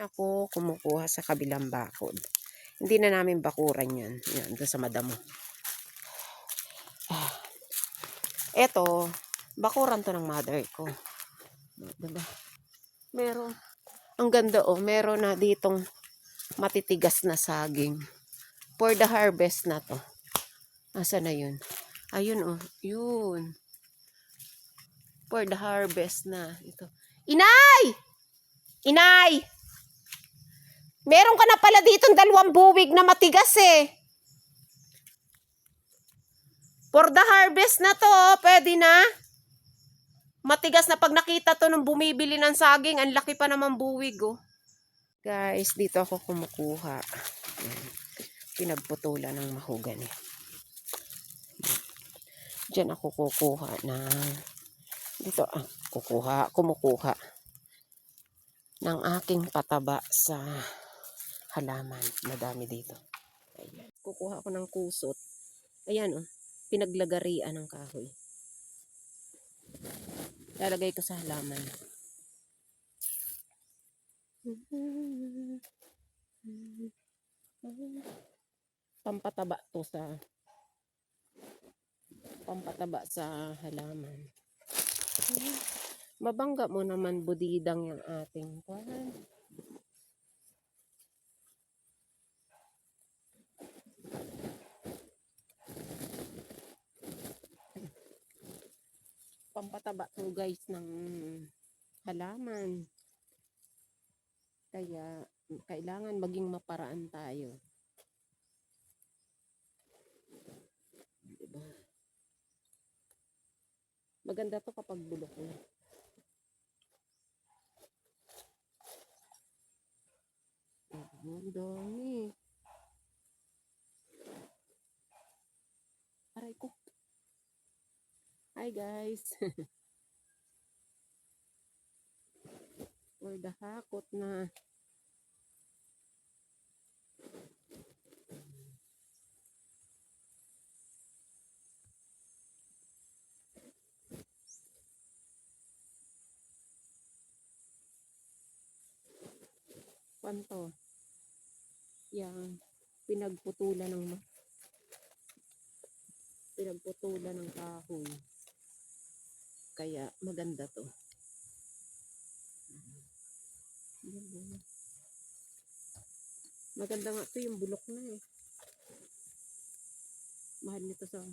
Ako kumukuha sa kabilang bakod. Hindi na namin bakuran yan. Yan, doon sa madamo. Ah. Eto, bakuran to ng mother ko. Diba? Meron. Ang ganda oh, meron na ditong matitigas na saging. For the harvest na to. Asa na yun? Ayun oh, yun. For the harvest na. Ito. Inay! Inay! Meron ka na pala ditong dalawang buwig na matigas eh. For the harvest na to, pwede na. Matigas na pag nakita to nung bumibili ng saging, ang laki pa naman buwig oh. Guys, dito ako kumukuha. Pinagputulan ng mahogany. Diyan ako kukuha na dito ah, kukuha, kumukuha ng aking pataba sa halaman. Madami dito. Ayan. Kukuha ako ng kusot. Ayan oh, pinaglagarian ng kahoy. Lalagay ko sa halaman. Pampataba to sa pampataba sa halaman. Mabangga mo naman budidang yung ating kwan. Pampataba to guys ng halaman. Kaya kailangan maging maparaan tayo. Diba? Maganda to kapag bulok na. Ang dami. Aray ko. Hi guys. For the hakot na kwanto. Yang pinagputulan ng pinagputulan ng kahoy. Kaya maganda to. Ganda. Maganda nga to yung bulok na eh. Mahal nito sa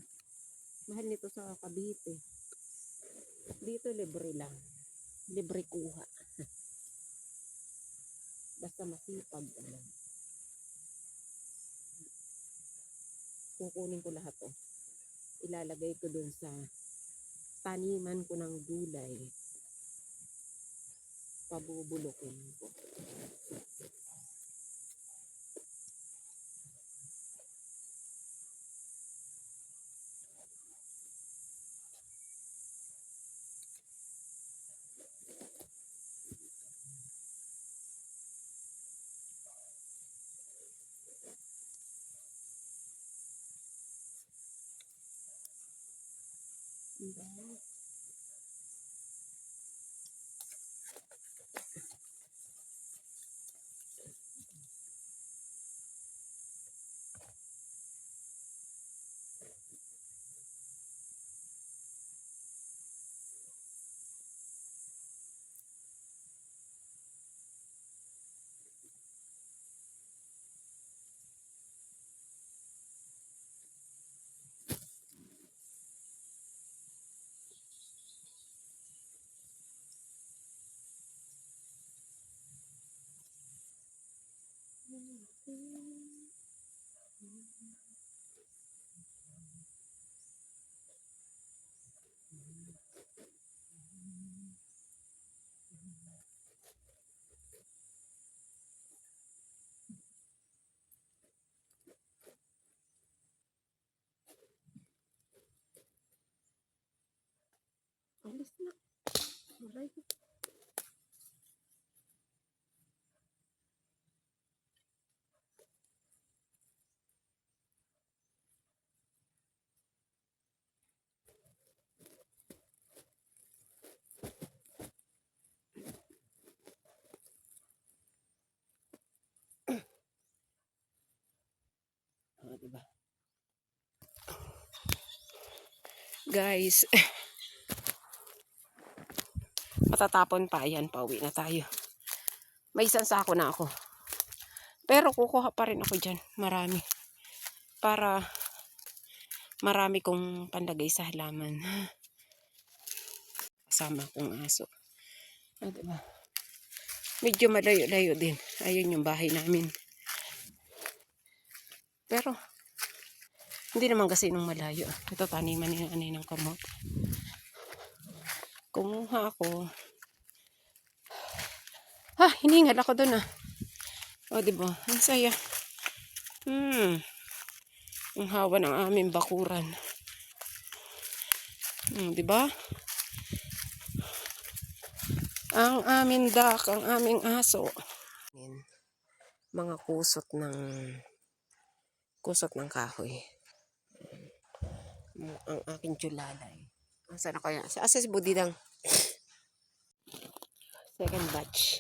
mahal nito sa Cavite. Dito libre lang. Libre kuha. Basta masipag lang. Kukunin ko lahat to. Ilalagay ko dun sa taniman ko ng gulay. Pabubulukin ko. Diba? Bye. Oh, diba? Guys, matatapon pa. Ayan, pauwi na tayo. May isang sako na ako. Pero kukuha pa rin ako dyan. Marami. Para marami kong pandagay sa halaman. Kasama kong aso. O, diba? Medyo malayo-layo din. Ayun yung bahay namin. Pero, hindi naman kasi nung malayo. Ito taniman ni nanay ng kamot. Kumuha ako. Ha, hiningal ako doon ah. O, di ba? Ang saya. Hmm. Ang hawa ng aming bakuran. Hmm, di ba? Ang aming dak, ang aming aso. Mga kusot ng kusot ng kahoy. Mm, Ang aking chulalay. Asa na kaya? Sa asa si Budidang? Second batch.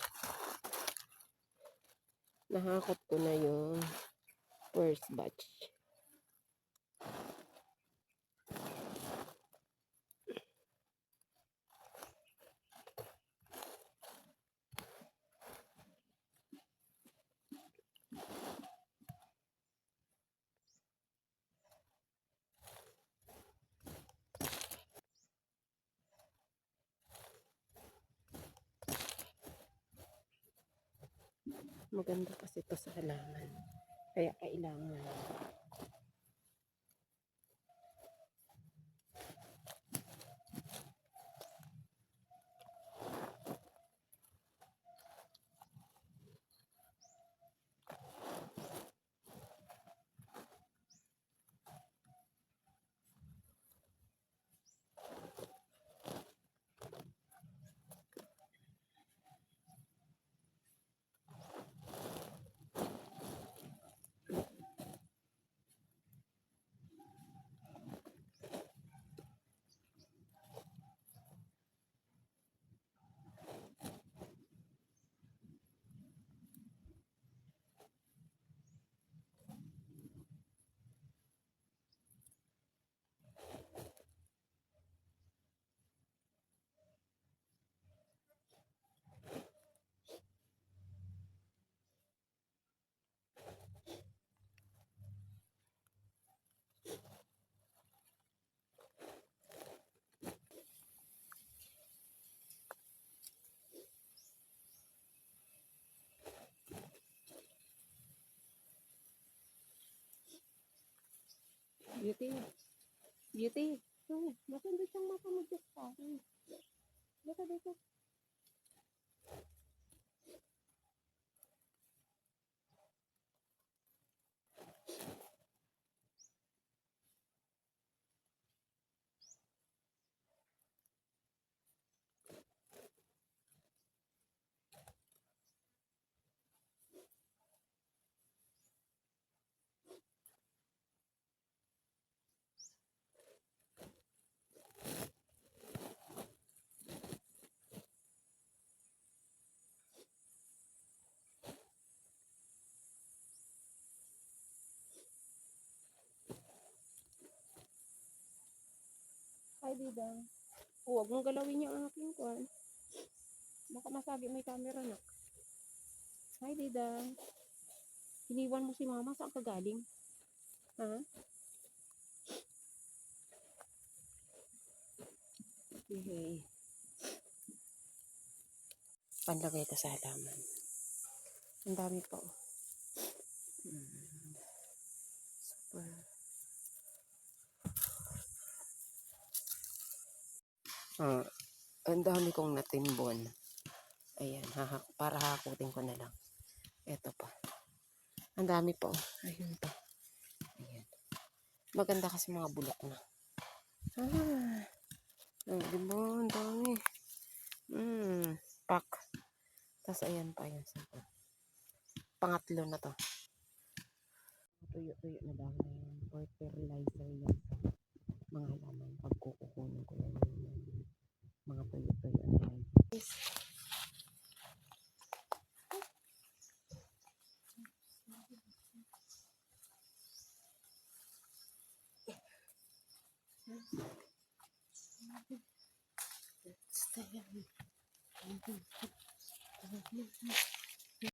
Nahakot ko na yung first batch. Maganda kasi ito sa halaman. Kaya kailangan. Beauty. Beauty. Oh, maganda siyang mo just pa. Dito, dito. Hi, Dida. Huwag mong galawin yung aking kwan. Baka masagi may camera na. Hi, Dida. Iniwan mo si mama. Saan ka galing? Ha? Okay. Panlagay ito sa halaman. Ang dami pa oh. Hmm. Super. Ah, ang dami kong natimbon. Ayan, hahak, para hakutin ko na lang. Ito pa. Ang dami pa oh. Ayun pa. Ayan. Maganda kasi mga bulok na. Ah. Ay, di ba? Ang dami. Hmm. Pak. Tapos ayan pa yan sa Pangatlo na to. Tuyo-tuyo na dahon na fertilizer yan sa mga halaman. Pag kukukunin ko yan mga payo-payo na ano yan. Yes. Let's stay on.